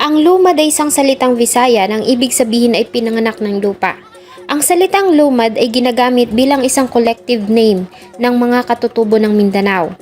Ang lumad ay isang salitang Visaya nang ibig sabihin ay pinanganak ng lupa. Ang salitang lumad ay ginagamit bilang isang collective name ng mga katutubo ng Mindanao.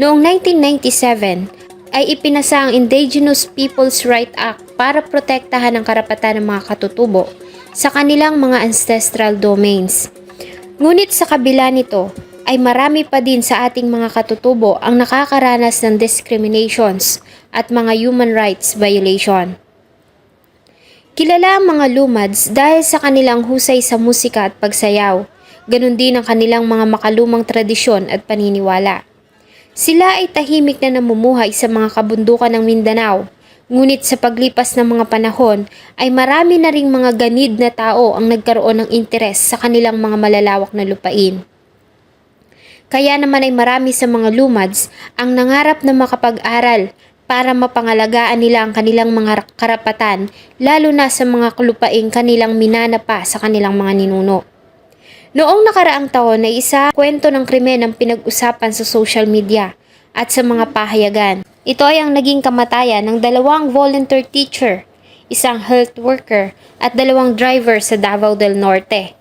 Noong 1997 ay ipinasa ang Indigenous Peoples' Right Act para protektahan ang karapatan ng mga katutubo sa kanilang mga ancestral domains. Ngunit sa kabila nito, ay marami pa din sa ating mga katutubo ang nakakaranas ng discriminations at mga human rights violation. Kilala ang mga lumads dahil sa kanilang husay sa musika at pagsayaw, ganun din ang kanilang mga makalumang tradisyon at paniniwala. Sila ay tahimik na namumuhay sa mga kabundukan ng Mindanao, ngunit sa paglipas ng mga panahon ay marami na ring mga ganid na tao ang nagkaroon ng interes sa kanilang mga malalawak na lupain. Kaya naman ay marami sa mga lumads ang nangarap na makapag-aral para mapangalagaan nila ang kanilang mga karapatan lalo na sa mga lupaing kanilang minanapa sa kanilang mga ninuno. Noong nakaraang taon ay isa kwento ng krimen ang pinag-usapan sa social media at sa mga pahayagan. Ito ay ang naging kamatayan ng dalawang volunteer teacher, isang health worker at dalawang driver sa Davao del Norte.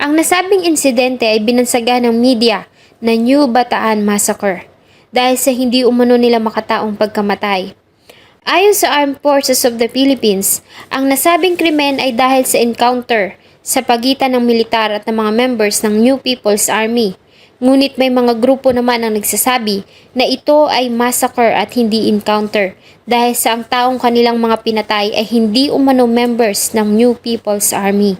Ang nasabing insidente ay binansagan ng media na New Bataan Massacre dahil sa hindi umano nila makataong pagkamatay. Ayon sa Armed Forces of the Philippines, ang nasabing krimen ay dahil sa encounter sa pagitan ng militar at ng mga members ng New People's Army. Ngunit may mga grupo naman ang nagsasabi na ito ay massacre at hindi encounter dahil sa ang taong kanilang mga pinatay ay hindi umano members ng New People's Army.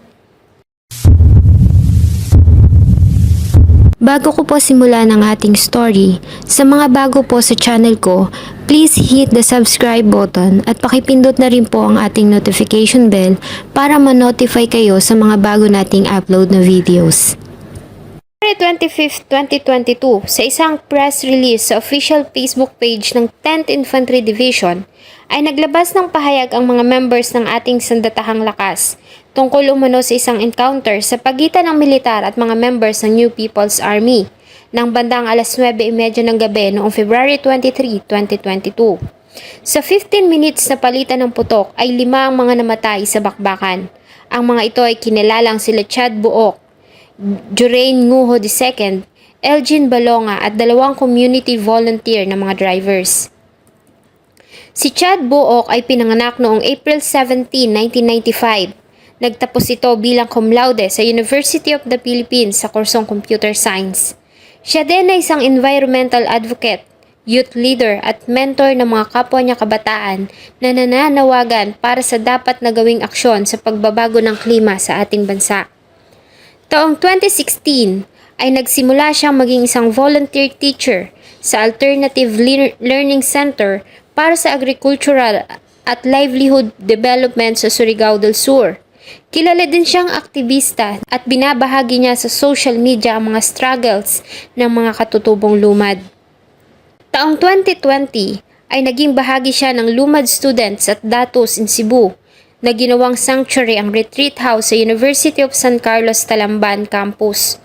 Bago ko po simulan ang ating story, sa mga bago po sa channel ko, please hit the subscribe button at pakipindot na rin po ang ating notification bell para ma-notify kayo sa mga bago nating upload na videos. February 25, 2022, sa isang press release sa official Facebook page ng 10th Infantry Division, ay naglabas ng pahayag ang mga members ng ating sandatahang lakas tungkol umano sa isang encounter sa pagitan ng militar at mga members ng New People's Army ng bandang alas 9.30 ng gabi noong February 23, 2022. Sa 15 minutes na palitan ng putok ay lima ang mga namatay sa bakbakan. Ang mga ito ay kinilalang sila Chad Buok, Jurain Nguho II, Elgin Balonga at dalawang community volunteer na mga drivers. Si Chad Buok ay pinanganak noong April 17, 1995. Nagtapos ito bilang cum laude sa University of the Philippines sa kursong Computer Science. Siya din ay isang environmental advocate, youth leader at mentor ng mga kapwa niya kabataan na nananawagan para sa dapat na gawing aksyon sa pagbabago ng klima sa ating bansa. Taong 2016 ay nagsimula siyang maging isang volunteer teacher sa Alternative Lear- Learning Center para sa Agricultural at Livelihood Development sa Surigao del Sur. Kilala din siyang aktivista at binabahagi niya sa social media ang mga struggles ng mga katutubong lumad. Taong 2020 ay naging bahagi siya ng Lumad Students at Datos in Cebu na ginawang sanctuary ang retreat house sa University of San Carlos Talamban campus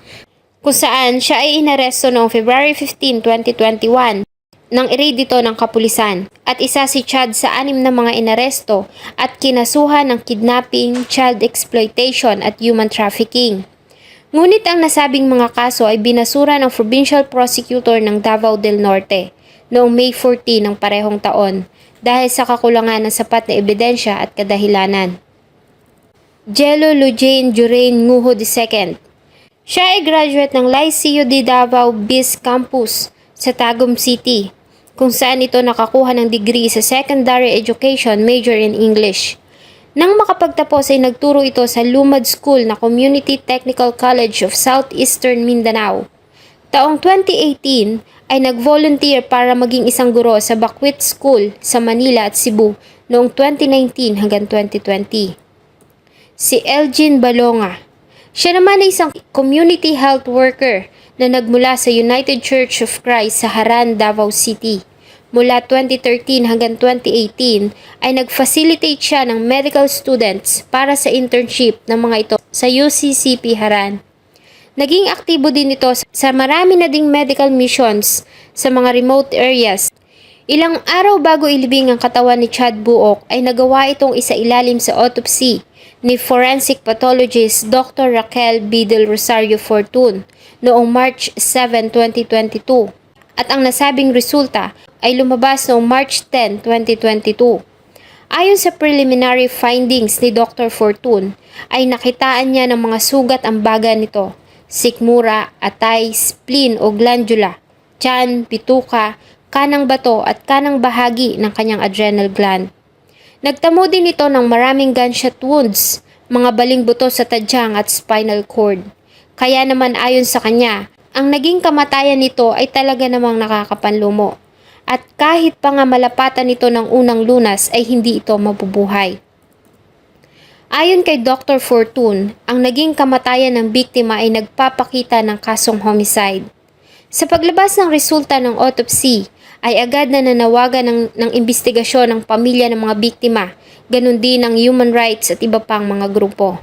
kung saan siya ay inaresto noong February 15, 2021 ng iredito ng kapulisan at isa si Chad sa anim na mga inaresto at kinasuhan ng kidnapping, child exploitation at human trafficking. Ngunit ang nasabing mga kaso ay binasura ng provincial prosecutor ng Davao del Norte noong May 14 ng parehong taon dahil sa kakulangan ng sapat na ebidensya at kadahilanan. Jello Lujane Jurain Nguho II Siya ay graduate ng Liceo de Davao BIS Campus sa Tagum City, kung saan ito nakakuha ng degree sa Secondary Education major in English. Nang makapagtapos ay nagturo ito sa Lumad School na Community Technical College of Southeastern Mindanao. Taong 2018 ay nag-volunteer para maging isang guro sa Bakwit School sa Manila at Cebu noong 2019 hanggang 2020. Si Elgin Balonga. Siya naman ay isang community health worker na nagmula sa United Church of Christ sa Haran, Davao City. Mula 2013 hanggang 2018 ay nag-facilitate siya ng medical students para sa internship ng mga ito sa UCCP Haran. Naging aktibo din ito sa marami na ding medical missions sa mga remote areas. Ilang araw bago ilibing ang katawan ni Chad Buok ay nagawa itong isailalim sa autopsy ni forensic pathologist Dr. Raquel B. Del Rosario Fortun noong March 7, 2022 at ang nasabing resulta ay lumabas noong March 10, 2022. Ayon sa preliminary findings ni Dr. Fortun, ay nakitaan niya ng mga sugat ang baga nito, sikmura, atay, spleen o glandula, tiyan, bituka, kanang bato at kanang bahagi ng kanyang adrenal gland. Nagtamo din ito ng maraming gunshot wounds, mga baling buto sa tadyang at spinal cord. Kaya naman ayon sa kanya, ang naging kamatayan nito ay talaga namang nakakapanlumo. At kahit pa nga malapatan ito ng unang lunas ay hindi ito mabubuhay. Ayon kay Dr. Fortune, ang naging kamatayan ng biktima ay nagpapakita ng kasong homicide. Sa paglabas ng resulta ng autopsy, ay agad na nanawagan ng, ng investigasyon ng pamilya ng mga biktima, ganun din ng human rights at iba pang mga grupo.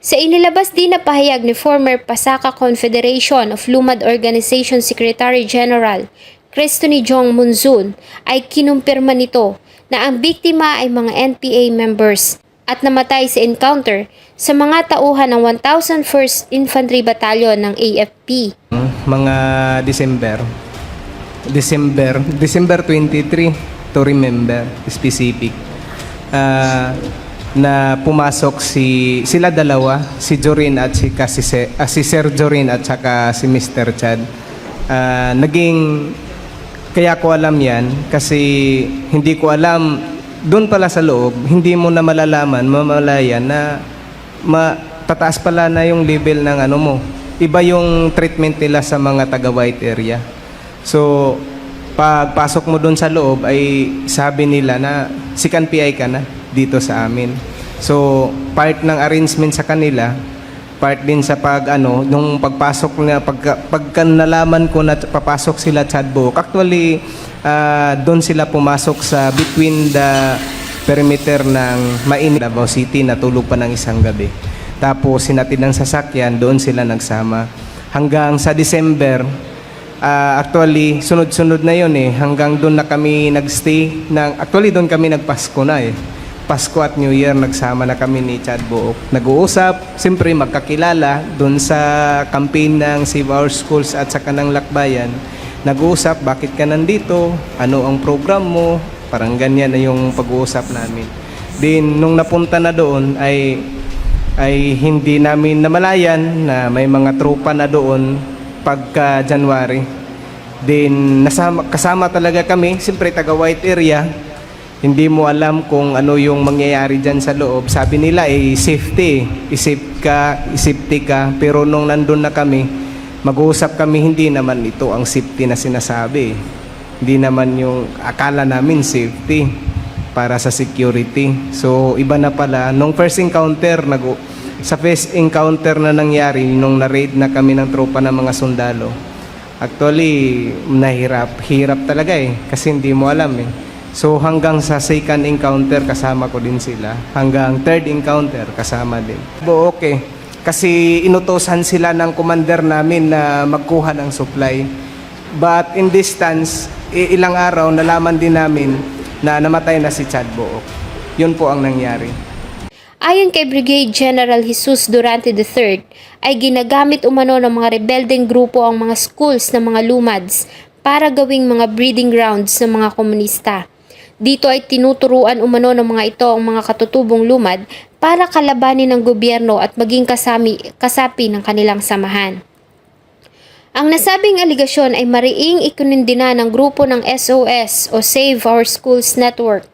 Sa inilabas din na pahayag ni former Pasaka Confederation of Lumad Organization Secretary General Cristoni Jong Munzun ay kinumpirma nito na ang biktima ay mga NPA members at namatay sa encounter sa mga tauhan ng 1001st Infantry Battalion ng AFP. mga December. December, December 23 to remember specific. Ah, na pumasok si sila dalawa, si Jorin at si kasi si, ah, si Sir Jorin at saka si Mr. Chad. Ah, naging kaya ko alam 'yan kasi hindi ko alam doon pala sa loob, hindi mo na malalaman, mamalayan na matataas pala na yung level ng ano mo. Iba yung treatment nila sa mga taga white area. So, pagpasok mo doon sa loob ay sabi nila na sikan PI ka na dito sa amin. So, part ng arrangement sa kanila, part din sa pag ano, nung pagpasok na pagka, pagka nalaman ko na papasok sila Chadbook, actually ah, doon sila pumasok sa between the perimeter ng mainit Davao City na tulog pa ng isang gabi. Tapos sinatid ng sasakyan, doon sila nagsama. Hanggang sa December, ah, actually sunod-sunod na yon eh. Hanggang doon na kami nagstay. Ng, actually doon kami nagpasko na eh. Pasko at New Year, nagsama na kami ni Chad Buok. Nag-uusap, siyempre magkakilala doon sa campaign ng Save Our Schools at sa kanang lakbayan. Nag-uusap, bakit ka nandito? Ano ang program mo? Parang ganyan na yung pag-uusap namin. Then, nung napunta na doon ay ay hindi namin namalayan na may mga tropa na doon pagka January. Then nasama, kasama talaga kami, siyempre taga white area. Hindi mo alam kung ano yung mangyayari dyan sa loob. Sabi nila eh safety, isip ka, safety ka. Pero nung nandun na kami, mag-uusap kami, hindi naman ito ang safety na sinasabi. Hindi naman yung akala namin safety para sa security. So, iba na pala. Nung first encounter, nag sa first encounter na nangyari, nung na-raid na kami ng tropa ng mga sundalo, actually, nahirap. Hirap talaga eh. Kasi hindi mo alam eh. So, hanggang sa second encounter, kasama ko din sila. Hanggang third encounter, kasama din. Bo, okay. Kasi inutosan sila ng commander namin na magkuha ng supply. But in distance, ilang araw, nalaman din namin na namatay na si Chad Book. Yun po ang nangyari. Ayon kay Brigade General Jesus Durante III, ay ginagamit umano ng mga rebeldeng grupo ang mga schools ng mga lumads para gawing mga breeding grounds ng mga komunista. Dito ay tinuturuan umano ng mga ito ang mga katutubong lumad para kalabanin ng gobyerno at maging kasami, kasapi ng kanilang samahan. Ang nasabing aligasyon ay mariing ikunindina ng grupo ng SOS o Save Our Schools Network.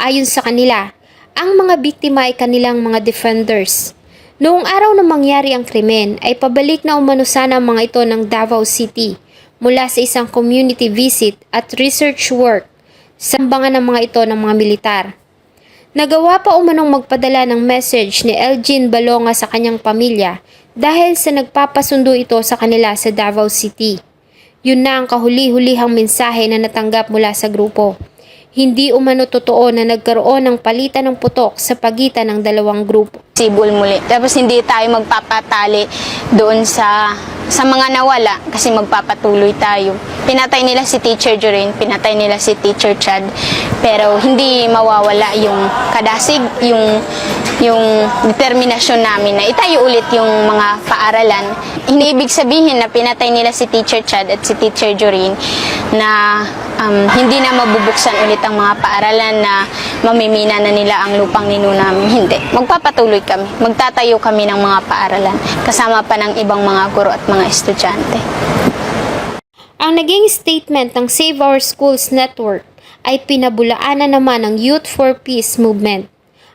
Ayon sa kanila, ang mga biktima ay kanilang mga defenders. Noong araw na mangyari ang krimen ay pabalik na umano sana ang mga ito ng Davao City mula sa isang community visit at research work sa sambangan ng mga ito ng mga militar. Nagawa pa umanong magpadala ng message ni Elgin Balonga sa kanyang pamilya dahil sa nagpapasundo ito sa kanila sa Davao City. Yun na ang kahuli-hulihang mensahe na natanggap mula sa grupo. Hindi umano totoo na nagkaroon ng palitan ng putok sa pagitan ng dalawang grupo. sibol muli. Tapos hindi tayo magpapatali doon sa sa mga nawala kasi magpapatuloy tayo. Pinatay nila si Teacher Jorin, pinatay nila si Teacher Chad. Pero hindi mawawala yung kadasig, yung yung determinasyon namin na itayo ulit yung mga paaralan. Hindi ibig sabihin na pinatay nila si Teacher Chad at si Teacher Jorin na um, hindi na mabubuksan ulit ang mga paaralan na mamimina na nila ang lupang nino namin. Hindi. Magpapatuloy kami. Magtatayo kami ng mga paaralan kasama pa ng ibang mga guro at mga estudyante. Ang naging statement ng Save Our Schools Network ay pinabulaan na naman ng Youth for Peace movement.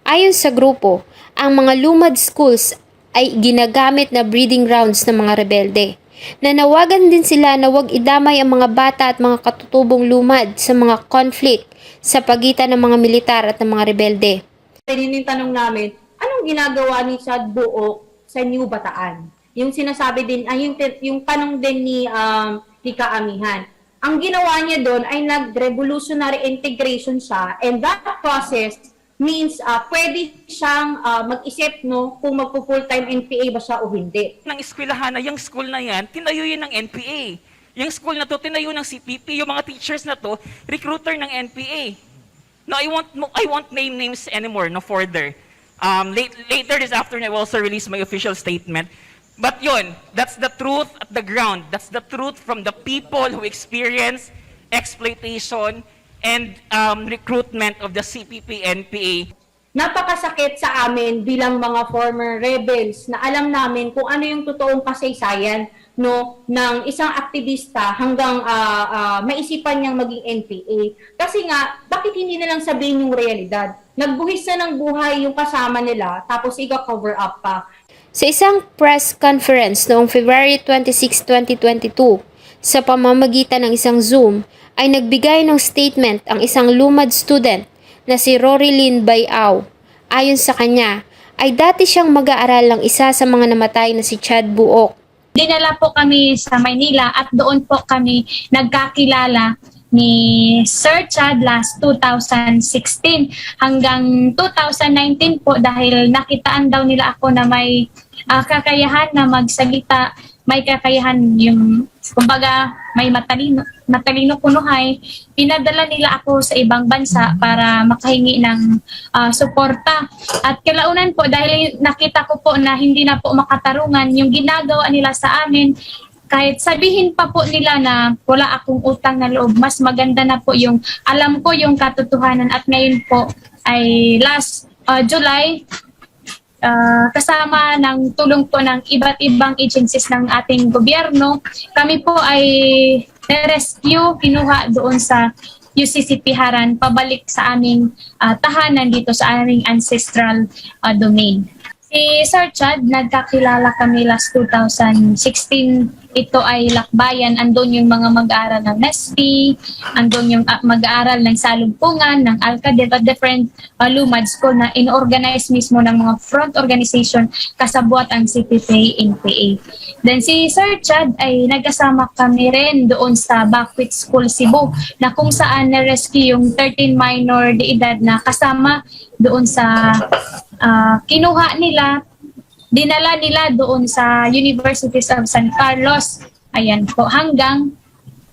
Ayon sa grupo, ang mga lumad schools ay ginagamit na breeding grounds ng mga rebelde. Nanawagan din sila na huwag idamay ang mga bata at mga katutubong lumad sa mga conflict sa pagitan ng mga militar at ng mga rebelde. Yun yung tanong namin, anong ginagawa ni Chad Buok sa New Bataan? Yung sinasabi din, ay yung, yung tanong din ni, um, ni Kaamihan. Ang ginawa niya doon ay nag-revolutionary integration siya and that process means uh, pwede siyang uh, mag-isip no, kung magpo-full-time NPA ba siya o hindi. ng eskwelahan na yung school na yan, tinayo yun ng NPA. Yung school na to, tinayo ng CPP. Yung mga teachers na to, recruiter ng NPA. No, I won't, no, I won't name names anymore, no further. Um, late, later this afternoon, I will also release my official statement. But yun, that's the truth at the ground. That's the truth from the people who experience exploitation and um, recruitment of the CPP NPA. napakasakit sa amin bilang mga former rebels na alam namin kung ano yung totoong kasaysayan no ng isang aktivista hanggang ah, ah, maisipan niyang maging NPA. Kasi nga, bakit hindi na lang sabihin yung realidad? Nagbuhis na ng buhay yung kasama nila tapos iga-cover up pa. Sa isang press conference noong February 26, 2022, sa pamamagitan ng isang Zoom, ay nagbigay ng statement ang isang lumad student na si Rory Lynn Bayao. Ayon sa kanya, ay dati siyang mag-aaral ng isa sa mga namatay na si Chad Buok. dinala po kami sa Maynila at doon po kami nagkakilala ni Sir Chad last 2016 hanggang 2019 po dahil nakitaan daw nila ako na may ah, kakayahan na magsalita, may kakayahan yung kumbaga may matalino, matalino kunuhay, pinadala nila ako sa ibang bansa para makahingi ng ah, suporta. At kalaunan po dahil nakita ko po na hindi na po makatarungan yung ginagawa nila sa amin, kahit sabihin pa po nila na wala akong utang na loob, mas maganda na po yung alam ko yung katotohanan at ngayon po ay last ah, July ah, kasama ng tulong po ng iba't ibang agencies ng ating gobyerno, kami po ay rescue kinuha doon sa UCCP Haran pabalik sa aming ah, tahanan dito sa aming ancestral ah, domain. Si Sir Chad, nagkakilala kami last 2016. Ito ay lakbayan. Andun yung mga mag-aaral ng NESP, andun yung ah, mag-aaral ng Salumpungan, ng Alcadet, at different uh, Lumad School na in-organize mismo ng mga front organization kasabwat ang CPPA, NPA. Then si Sir Chad ay nagkasama kami rin doon sa Bakwit School Cebu na kung saan na-rescue yung 13 minor de edad na kasama doon sa ah, kinuha nila, dinala nila doon sa Universities of San Carlos. Ayan po, hanggang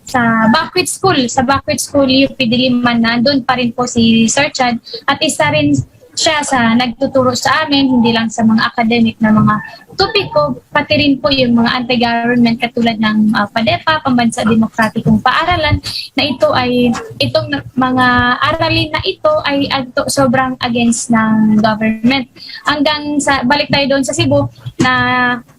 sa Bakwit School, sa Bakwit School UP Diliman, nandun pa rin po si Sir Chad at isa rin siya sa nagtuturo sa amin, hindi lang sa mga academic na mga topiko, pati rin po yung mga anti-government katulad ng uh, PADEPA, Pambansa Demokratikong Paaralan, na ito ay, itong mga aralin na ito ay agto, sobrang against ng government. Hanggang sa, balik tayo doon sa Cebu, na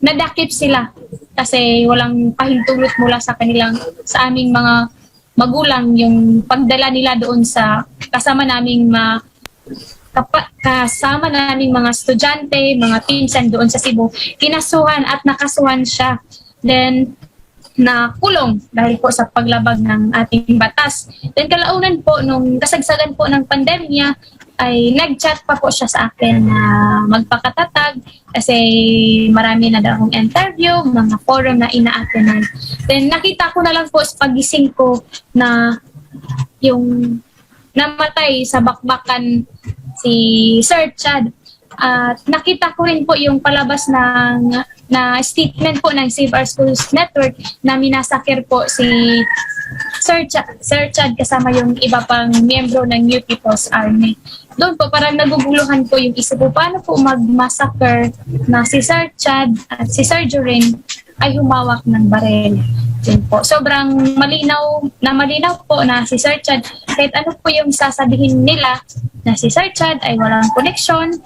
nadakip sila kasi walang pahintulot mula sa kanilang, sa aming mga magulang yung pagdala nila doon sa kasama naming ma kapa, kasama naming mga estudyante, mga pinsan doon sa Cebu, kinasuhan at nakasuhan siya. Then, na kulong dahil po sa paglabag ng ating batas. Then kalaunan po, nung kasagsagan po ng pandemya, ay nag-chat pa po siya sa akin na magpakatatag kasi marami na daw akong interview, mga forum na ina-attendan. Then nakita ko na lang po sa pagising ko na yung namatay sa bakbakan si Sir Chad. At nakita ko rin po yung palabas ng na statement po ng Save Our Schools Network na minasakir po si Sir Chad, Sir Chad kasama yung iba pang miyembro ng New People's Army. Doon po parang naguguluhan po yung isip po paano po mag-massacre na si Sir Chad at si Sir Jorin ay humawak ng barel. Yun po. Sobrang malinaw na malinaw po na si Sir Chad kahit ano po yung sasabihin nila na si Sir Chad ay walang koneksyon,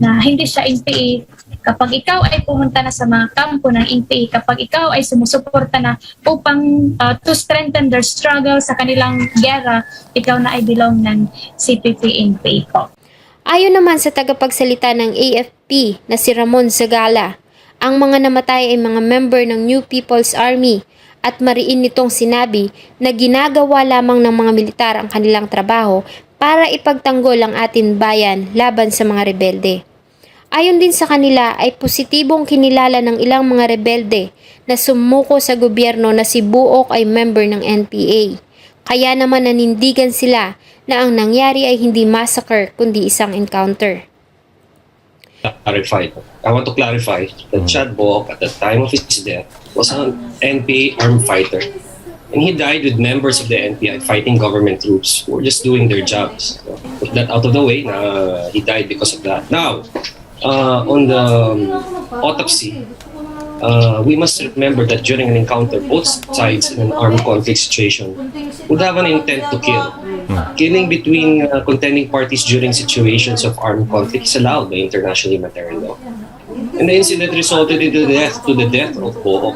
na hindi siya NPA. Kapag ikaw ay pumunta na sa mga kampo ng NPA, kapag ikaw ay sumusuporta na upang uh, to strengthen their struggle sa kanilang gera, ikaw na ay belong ng CPP-NPA po. Ayon naman sa tagapagsalita ng AFP na si Ramon Zagala, ang mga namatay ay mga member ng New People's Army at mariin nitong sinabi na ginagawa lamang ng mga militar ang kanilang trabaho para ipagtanggol ang atin bayan laban sa mga rebelde. Ayon din sa kanila ay positibong kinilala ng ilang mga rebelde na sumuko sa gobyerno na si Buok ay member ng NPA. Kaya naman nanindigan sila na ang nangyari ay hindi massacre kundi isang encounter. clarify. I want to clarify that Chad Boak, at the time of his death, was an NPA armed fighter. And he died with members of the NPA fighting government troops who were just doing their jobs. Put that out of the way, na he died because of that. Now, uh, on the um, autopsy, uh, we must remember that during an encounter, both sides in an armed conflict situation would have an intent to kill. Killing between uh, contending parties during situations of armed conflict is allowed by international humanitarian law. And the incident resulted in the death to the death of Book.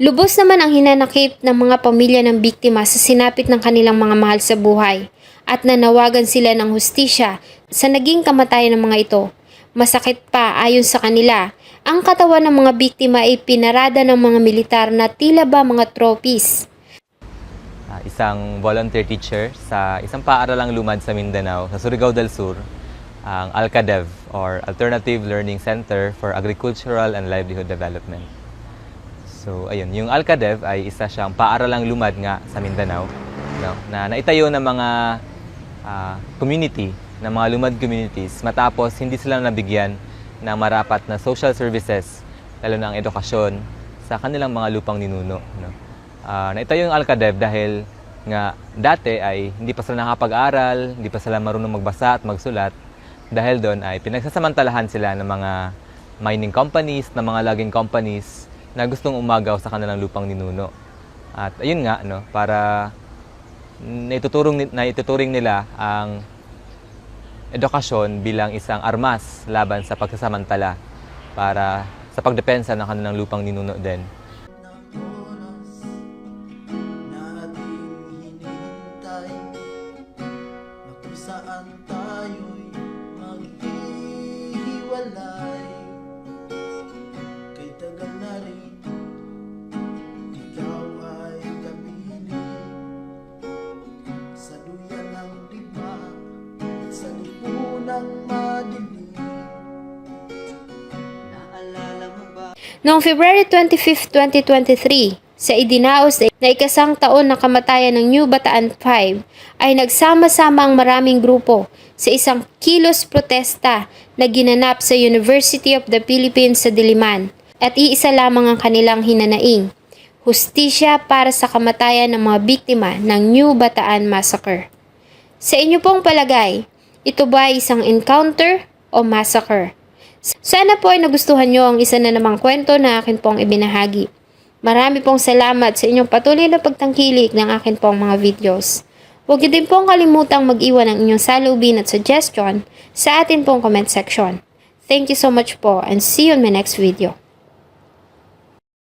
Lubos naman ang hinanakit ng mga pamilya ng biktima sa sinapit ng kanilang mga mahal sa buhay at nanawagan sila ng hustisya sa naging kamatayan ng mga ito. Masakit pa ayon sa kanila, ang katawan ng mga biktima ay pinarada ng mga militar na tila ba mga trophies. Ah, isang volunteer teacher sa isang paaralang lumad sa Mindanao, sa Surigao del Sur, ang ALCADEV or Alternative Learning Center for Agricultural and Livelihood Development. So, ayun, yung ALCADEV ay isa siyang paaralang lumad nga sa Mindanao no, na naitayo ng mga ah, community, ng mga lumad communities matapos hindi sila nabigyan ng marapat na social services, lalo na ang edukasyon sa kanilang mga lupang ninuno. No? Ah, naitayo yung Alcadev dahil nga dati ay hindi pa sila nakapag-aral, hindi pa sila marunong magbasa at magsulat. Dahil doon ay pinagsasamantalahan sila ng mga mining companies, ng mga logging companies na gustong umagaw sa kanilang lupang ninuno. At ayun nga, no, para naituturong, ni- naituturing nila ang edukasyon bilang isang armas laban sa pagsasamantala para sa pagdepensa ng kanilang lupang ninuno din. Noong February 25, 2023, sa idinaos na ikasang taon na kamatayan ng New Bataan 5, ay nagsama-sama ang maraming grupo sa isang kilos protesta na ginanap sa University of the Philippines sa Diliman at iisa lamang ang kanilang hinanaing, hustisya para sa kamatayan ng mga biktima ng New Bataan Massacre. Sa inyo pong palagay, ito ba ay isang encounter o massacre? Sana po ay nagustuhan nyo ang isa na namang kwento na akin pong ibinahagi. Marami pong salamat sa inyong patuloy na pagtangkilik ng akin pong mga videos. Huwag niyo din pong kalimutang mag-iwan ng inyong salubin at suggestion sa atin pong comment section. Thank you so much po and see you in my next video.